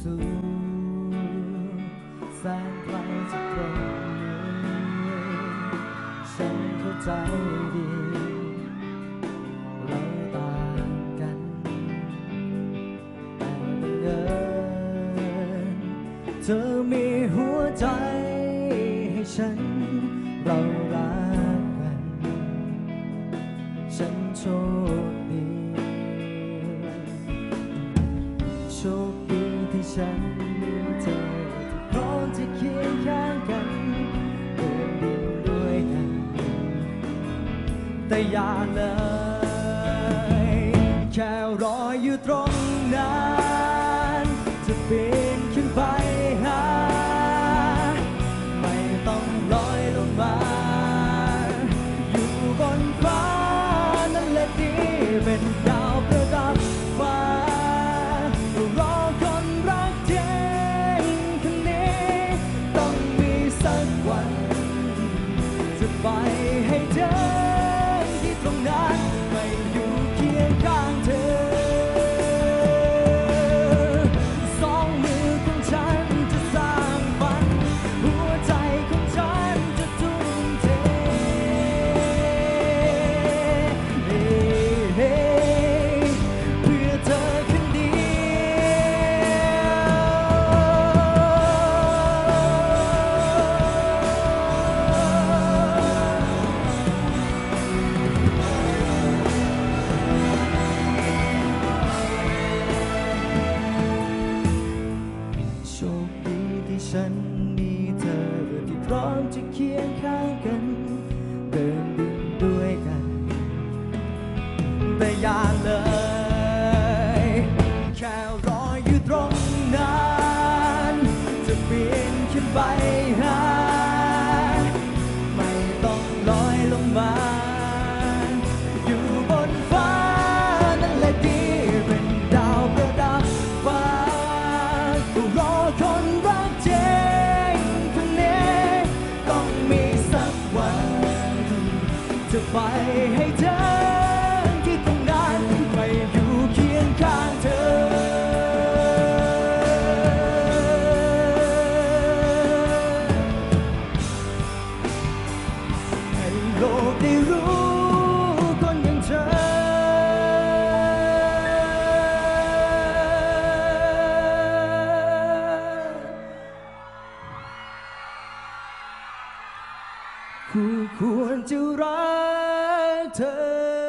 สูงแสนไกลจากตรงนี้ฉันเข้าใจดีเราต่างกันแต่บังเอิญเธอมีหัวใจให้ฉันเรารัก ฉันมีเธอพร้อมจะเคียงข้างกันเดินดินด้วยกันแต่อย่าเลยแค่รออยู่ตรงนั้นจะปีนขึ้นไปหาไม่ต้องลอยลงมา อยู่บนฟ้านั่นแหละที่เป็นดาว ให้เดินที่ตรงนั้น ร้อมจะเคียงข้างกันเดินดินด้วยกัน แต่อย่าเลยแค่ ไปให้เธอที่ตรงนั้นไม่อยู่เคียงข้างเธอ ให้โลกได้รู้คนอย่างเธอ คู่ควรจะรัก เ